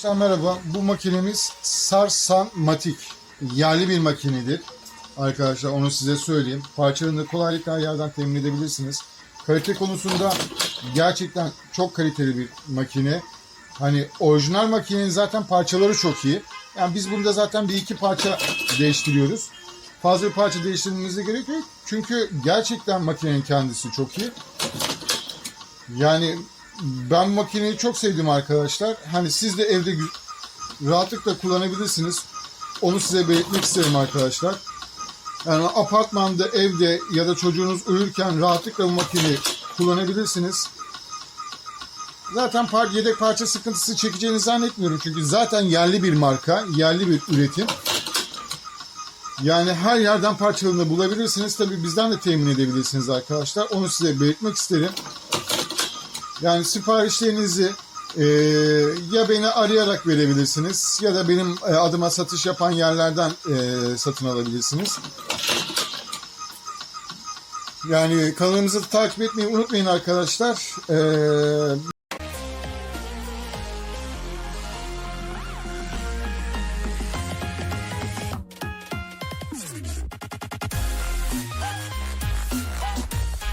Arkadaşlar merhaba. Bu makinemiz Sarsan Matik. Yerli bir makinedir. Arkadaşlar onu size söyleyeyim. Parçalarını kolaylıkla yerden temin edebilirsiniz. Kalite konusunda gerçekten çok kaliteli bir makine. Hani orijinal makinenin zaten parçaları çok iyi. Yani biz bunda zaten bir iki parça değiştiriyoruz. Fazla bir parça değiştirmemize gerek yok. Çünkü gerçekten makinenin kendisi çok iyi. Yani ben makineyi çok sevdim arkadaşlar. Hani siz de evde rahatlıkla kullanabilirsiniz. Onu size belirtmek isterim arkadaşlar. Yani apartmanda, evde ya da çocuğunuz uyurken rahatlıkla bu makineyi kullanabilirsiniz. Zaten par yedek parça sıkıntısı çekeceğini zannetmiyorum. Çünkü zaten yerli bir marka, yerli bir üretim. Yani her yerden parçalarını bulabilirsiniz. Tabii bizden de temin edebilirsiniz arkadaşlar. Onu size belirtmek isterim. Yani siparişlerinizi e, ya beni arayarak verebilirsiniz ya da benim e, adıma satış yapan yerlerden e, satın alabilirsiniz. Yani kanalımızı takip etmeyi unutmayın arkadaşlar. E,